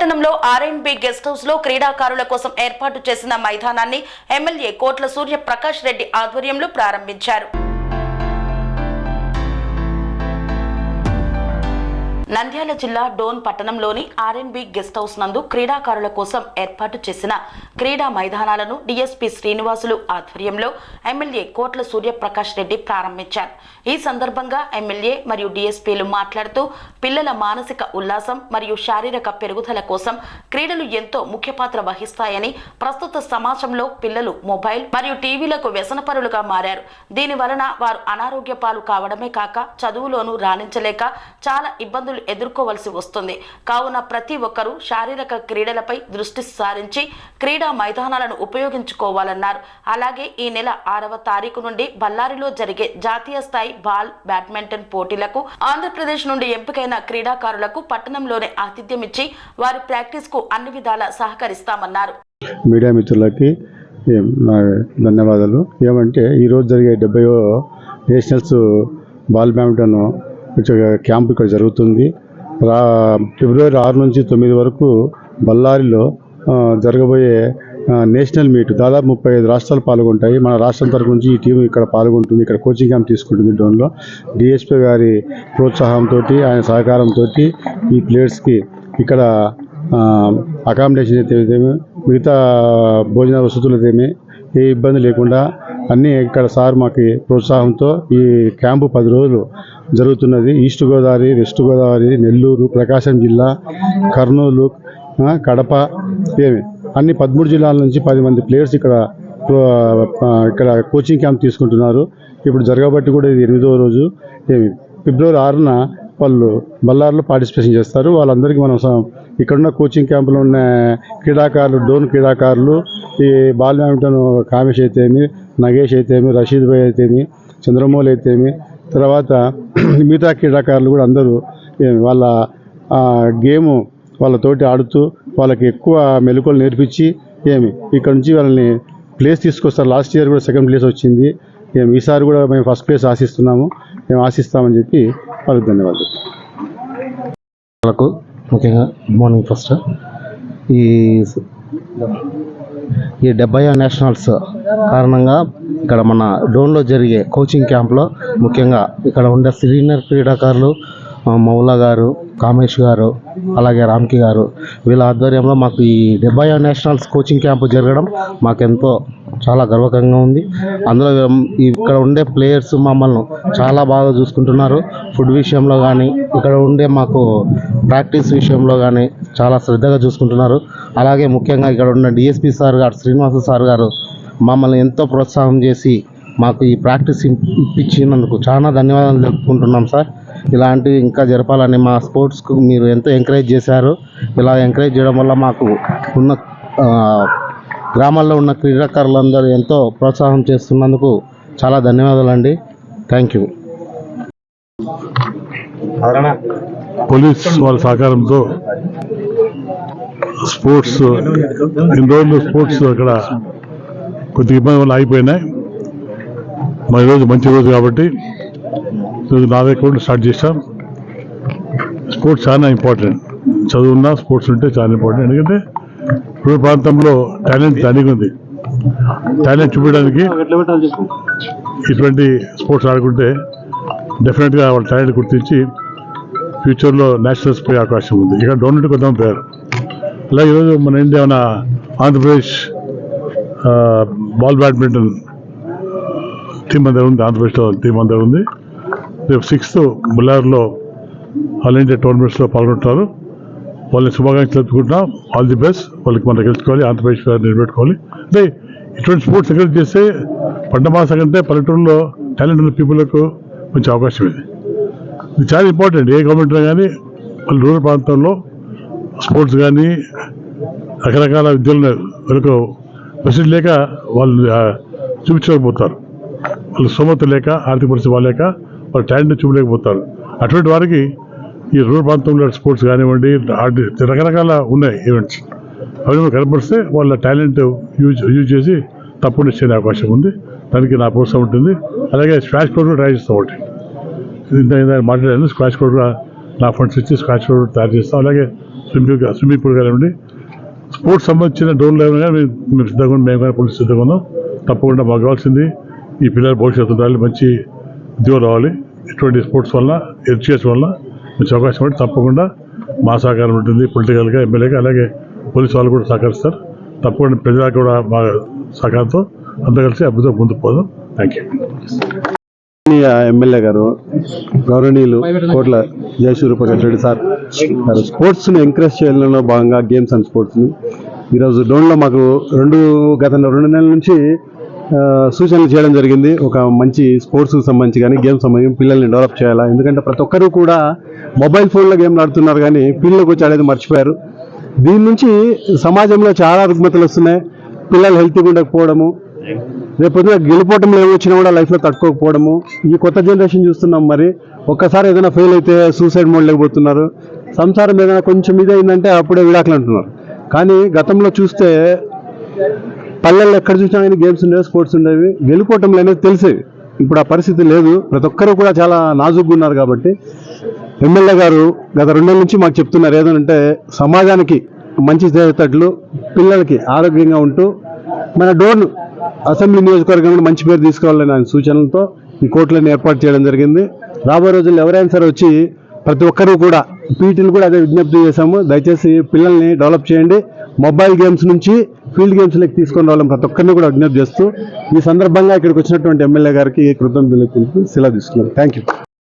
పట్టణంలో ఆర్ఎండ్బి గెస్ట్ హౌస్లో క్రీడాకారుల కోసం ఏర్పాటు చేసిన మైదానాన్ని ఎమ్మెల్యే కోట్ల సూర్య ప్రకాష్ రెడ్డి ఆధ్వర్యంలో ప్రారంభించారు. నంద్యాల జిల్లా డోన్ పట్టణంలోని ఆర్ఎన్బి గెస్ట్ హౌస్ నందు క్రీడాకారుల కోసం ఏర్పాటు చేసిన క్రీడా మైదానాలను డిఎస్పి శ్రీనివాసులు ఆధ్వర్యంలో ఎమ్మెల్యే కోట్ల సూర్యప్రకాష్ రెడ్డి ప్రారంభించారు. ఈ సందర్భంగా ఎమ్మెల్యే మరియు డిఎస్పీలు మాట్లాడుతూ పిల్లల మానసిక ఉల్లాసం మరియు శారీరక పెరుగుదల కోసం క్రీడలు ఎంతో ముఖ్య పాత్ర వహిస్తాయని ప్రస్తుత సమాజంలో పిల్లలు మొబైల్ మరియు టీవీలకు వ్యసనపరులుగా మారారు. దీని వలన వారు అనారోగ్య పాలు కావడమే కాక చదువులోనూ రాణించలేక చాలా ఇబ్బందులు ఎదుర్కోవలసి వస్తుంది. కావున ప్రతి ఒక్కరూ శారీరక క్రీడలపై దృష్టి సారించి క్రీడా మైదానాలను ఉపయోగించుకోవాలన్నారు. అలాగే ఈ నెల ఆరవ తారీఖు నుండి బళ్ళారిలో జరిగే జాతీయ స్థాయి బాల్ బ్యాడ్మింటన్ పోటీలకు ఆంధ్రప్రదేశ్ నుండి ఎంపికైన క్రీడాకారులకు పట్టణంలోనే ఆతిథ్యం ఇచ్చి వారి ప్రాక్టీస్కు అన్ని విధాలా సహకరిస్తామన్నారు. మీడియా మిత్రులకి ధన్యవాదాలు. ఏమంటే ఈరోజు జరిగే డెబ్బై నేషనల్స్ బాల్ బ్యాడ్మింటన్ క్యాంప్ ఇక్కడ జరుగుతుంది. రా ఫిబ్రవరి ఆరు నుంచి తొమ్మిది వరకు బళ్ళారిలో జరగబోయే నేషనల్ మీట్ దాదాపు ముప్పై ఐదు రాష్ట్రాలు పాల్గొంటాయి. మన రాష్ట్రం తరపు నుంచి ఈ టీం ఇక్కడ పాల్గొంటుంది. ఇక్కడ కోచింగ్ క్యాంప్ తీసుకుంటుంది డోన్లో డిఎస్పీ గారి ప్రోత్సాహంతో ఆయన సహకారంతో ఈ ప్లేయర్స్కి ఇక్కడ అకామిడేషన్ అయితే మిగతా భోజన వసతులు ఏ ఇబ్బంది లేకుండా అన్నీ ఇక్కడ సార్ మాకు ప్రోత్సాహంతో ఈ క్యాంపు పది రోజులు జరుగుతున్నది. ఈస్ట్ గోదావరి వెస్ట్ గోదావరి నెల్లూరు ప్రకాశం జిల్లా కర్నూలు కడప ఏమి అన్ని పదమూడు జిల్లాల నుంచి పది మంది ప్లేయర్స్ ఇక్కడ ప్రో- ఇక్కడ కోచింగ్ క్యాంప్ తీసుకుంటున్నారు. ఇప్పుడు జరగబట్టి కూడా ఇది ఎనిమిదవ రోజు. ఏమి ఫిబ్రవరి ఆరున వాళ్ళు బల్లార్లో పార్టిసిపేషన్ చేస్తారు. వాళ్ళందరికీ మనం ఇక్కడున్న కోచింగ్ క్యాంపులో ఉన్న క్రీడాకారులు డోన్ క్రీడాకారులు ఈ బాల్ బ్యాడ్మింటన్ కామేష్ అయితేమి నగేష్ అయితేమి రషీద్ భాయ్ అయితేమి చంద్రమౌళి అయితేమి తర్వాత మిగతా క్రీడాకారులు కూడా అందరూ వాళ్ళ గేము వాళ్ళతోటి ఆడుతూ వాళ్ళకి ఎక్కువ మెలకువలు నేర్పించి ఏమి ఇక్కడ నుంచి వాళ్ళని ప్లేస్ తీసుకొస్తారు. లాస్ట్ ఇయర్ కూడా సెకండ్ ప్లేస్ వచ్చింది. మేము ఈసారి కూడా మేము ఫస్ట్ ప్లేస్ ఆశిస్తున్నాము. మేము ఆశిస్తామని చెప్పి వాళ్ళకి ధన్యవాదాలు. వాళ్ళకు ముఖ్యంగా గుడ్ మార్నింగ్ ఫస్ట్ ఈ ఈ డెబ్బై నేషనల్స్ కారణంగా ఇక్కడ మన డోన్లో జరిగే కోచింగ్ క్యాంప్లో ముఖ్యంగా ఇక్కడ ఉండే సీనియర్ క్రీడాకారులు మౌలా గారు కామేష్ గారు అలాగే రామ్కి గారు వీళ్ళ ఆధ్వర్యంలో మాకు ఈ డెబ్బై నేషనల్స్ కోచింగ్ క్యాంపు జరగడం మాకెంతో చాలా గర్వకంగా ఉంది. అందులో ఇక్కడ ఉండే ప్లేయర్స్ మమ్మల్ని చాలా బాగా చూసుకుంటున్నారు. ఫుడ్ విషయంలో కానీ ఇక్కడ ఉండే మాకు ప్రాక్టీస్ విషయంలో కానీ చాలా శ్రద్ధగా చూసుకుంటున్నారు. అలాగే ముఖ్యంగా ఇక్కడ ఉన్న డిఎస్పి సార్ గారు శ్రీనివాస సార్ గారు మమ్మల్ని ఎంతో ప్రోత్సాహం చేసి మాకు ఈ ప్రాక్టీస్ ఇప్పించినందుకు చాలా ధన్యవాదాలు తెలుపుకుంటున్నాం సార్. ఇలాంటివి ఇంకా జరపాలని మా స్పోర్ట్స్కు మీరు ఎంతో ఎంకరేజ్ చేశారు. ఇలా ఎంకరేజ్ చేయడం వల్ల మాకు ఉన్న గ్రామాల్లో ఉన్న క్రీడాకారులందరూ ఎంతో ప్రోత్సాహం చేస్తున్నందుకు చాలా ధన్యవాదాలండి. థ్యాంక్ యూ పోలీస్ వాళ్ళ సహకారంతో స్పోర్ట్స్ ఇన్ని రోజులు స్పోర్ట్స్ అక్కడ కొద్దిగా ఇబ్బంది వల్ల ఆగిపోయినాయి. మరి ఈరోజు మంచి రోజు కాబట్టి ఈరోజు నాలుగు అకౌంట్లు స్టార్ట్ చేశాం. స్పోర్ట్స్ చాలా ఇంపార్టెంట్. చదువున్నా స్పోర్ట్స్ ఉంటే చాలా ఇంపార్టెంట్. ఎందుకంటే ఇప్పుడు ప్రాంతంలో టాలెంట్ దానికి ఉంది టాలెంట్ చూపించడానికి ఇటువంటి స్పోర్ట్స్ ఆడుకుంటే డెఫినెట్గా వాళ్ళ టాలెంట్ గుర్తించి ఫ్యూచర్లో నేషనల్స్ పోయే అవకాశం ఉంది. ఇక్కడ డోనెట్ కొద్దాం పేరు. అలాగే ఈరోజు మన ఇండియా మన ఆంధ్రప్రదేశ్ బాల్ బ్యాడ్మింటన్ టీం అందరూ ఉంది. ఆంధ్రప్రదేశ్లో టీం అందరూ ఉంది. రేపు సిక్స్త్ బుల్లార్లో ఆల్ ఇండియా టోర్నమెంట్స్లో పాల్గొంటున్నారు వాళ్ళని శుభాకాంక్షలు తెలుపుకుంటున్నాం. ఆల్ ది బెస్ట్ వాళ్ళకి మనం గెలుచుకోవాలి ఆంధ్రప్రదేశ్ గారు నిలబెట్టుకోవాలి. అంటే ఇటువంటి స్పోర్ట్స్ ఎంకరేజ్ చేస్తే పంట మాసం కంటే పల్లెటూరులో టాలెంట్ ఉన్న పీపుల్కు మంచి అవకాశం ఇది. ఇది చాలా ఇంపార్టెంట్ ఏ గవర్నమెంట్ కానీ వాళ్ళ రూరల్ ప్రాంతంలో స్పోర్ట్స్ కానీ రకరకాల విద్యలు వెనుక ఫెసిలిటీ లేక వాళ్ళు చూపించలేకపోతారు. వాళ్ళు సోమత లేక ఆర్థిక పరిస్థితి వాళ్ళేక వాళ్ళు టాలెంట్ చూపలేకపోతారు. అటువంటి వారికి ఈ రూరల్ ప్రాంతంలో స్పోర్ట్స్ కానివ్వండి రకరకాల ఉన్నాయి ఈవెంట్స్ అవి కనపరిస్తే వాళ్ళ టాలెంట్ యూజ్ యూజ్ చేసి తప్పుడు ఇచ్చే అవకాశం ఉంది. దానికి నా ప్రోత్సాహం ఉంటుంది. అలాగే స్క్వాష్ కోడ్ కూడా ట్రై చేస్తాం ఒకటి. ఇంత మాట్లాడాను. స్క్వాష్ కోడ్ కూడా నా ఫండ్స్ ఇచ్చి స్క్వాష్ కోడ్ తయారు చేస్తాం. అలాగే స్విమ్మింగ్ స్విమ్మింగ్ పూల్ కానివ్వండి. స్పోర్ట్స్ సంబంధించిన డోర్ ఏమైనా కానీ మేము సిద్ధంగా మేము కానీ పోలీసు సిద్ధంగా ఉన్నాం. తప్పకుండా మాకు కావాల్సింది ఈ పిల్లల భవిష్యత్తు ఉండాలి మంచి ఉద్యోగం రావాలి. ఇటువంటి స్పోర్ట్స్ వల్ల ఎడ్యుకేషన్ వల్ల మంచి అవకాశం ఉంటే తప్పకుండా మా సహకారం ఉంటుంది పొలిటికల్గా ఎమ్మెల్యేగా అలాగే పోలీసు వాళ్ళు కూడా సహకరిస్తారు. తప్పకుండా ప్రజలకు కూడా మా సహకారంతో అందరూ కలిసి అభివృద్ధి ముందుకు పోదాం. థ్యాంక్ యూ ఎమ్మెల్యే గారు గౌరవనీయులు కోట్ల జయసూర్యప్రకాష్ రెడ్డి సార్ గారు ఎంకరేజ్ చేయడంలో భాగంగా గేమ్స్ అండ్ స్పోర్ట్స్ని ఈరోజు డోన్లో మాకు రెండు గత రెండు నెలల నుంచి సూచనలు చేయడం జరిగింది. ఒక మంచి స్పోర్ట్స్కి సంబంధించి కానీ గేమ్స్ సంబంధించి పిల్లల్ని డెవలప్ చేయాలా? ఎందుకంటే ప్రతి ఒక్కరూ కూడా మొబైల్ ఫోన్లో గేమ్లు ఆడుతున్నారు కానీ పిల్లలు వచ్చి ఆడేది మర్చిపోయారు. దీని నుంచి సమాజంలో చాలా రుగ్మతలు వస్తున్నాయి. పిల్లలు హెల్తీగా ఉండకపోవడము రేపొద్దున గెలిపోవటంలో ఏమొచ్చినా కూడా లైఫ్లో తట్టుకోకపోవడము. ఈ కొత్త జనరేషన్ చూస్తున్నాం మరి. ఒక్కసారి ఏదైనా ఫెయిల్ అయితే సూసైడ్ మోడ్ లేకపోతున్నారు సంసారం ఏదైనా కొంచెం ఇది అయిందంటే అప్పుడే విడాకులు అంటున్నారు. కానీ గతంలో చూస్తే పల్లెల్లో ఎక్కడ చూసినా కానీ గేమ్స్ ఉండేవి స్పోర్ట్స్ ఉండేవి. వెళ్ళిపోవటంలో అనేది తెలిసేవి. ఇప్పుడు ఆ పరిస్థితి లేదు. ప్రతి ఒక్కరూ కూడా చాలా నాజుగ్గా ఉన్నారు కాబట్టి ఎమ్మెల్యే గారు గత రెండేళ్ళ నుంచి మాకు చెప్తున్నారు ఏదంటే సమాజానికి మంచి చేసేటట్లు పిల్లలకి ఆరోగ్యంగా ఉంటూ మన డోర్ను అసెంబ్లీ నియోజకవర్గంలో మంచి పేరు తీసుకోవాలని ఆయన సూచనలతో ఈ కోర్టులను ఏర్పాటు చేయడం జరిగింది. రాబోయే రోజుల్లో ఎవరైనా సరే వచ్చి ప్రతి ఒక్కరూ కూడా పీటీలు కూడా అదే విజ్ఞప్తి చేశాము. దయచేసి పిల్లల్ని డెవలప్ చేయండి. మొబైల్ గేమ్స్ నుంచి ఫీల్డ్ గేమ్స్లోకి తీసుకొని రావాలని ప్రతి ఒక్కరిని కూడా విజ్ఞప్తి చేస్తూ ఈ సందర్భంగా ఇక్కడికి వచ్చినటువంటి ఎమ్మెల్యే గారికి కృతజ్ఞతలు తెలుపుతూ సెలవు తీసుకున్నాను. థ్యాంక్ యూ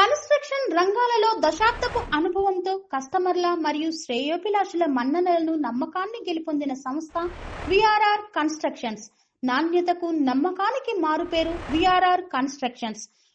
కన్స్ట్రక్షన్ రంగాలలో దశాబ్దపు అనుభవంతో కస్టమర్ల మరియు శ్రేయోభిలాషుల మన్ననలను నమ్మకాన్ని గెలుపొందిన సంస్థ విఆర్ఆర్ కన్స్ట్రక్షన్స్ నాణ్యతకు నమ్మకానికి మారుపేరు VRR constructions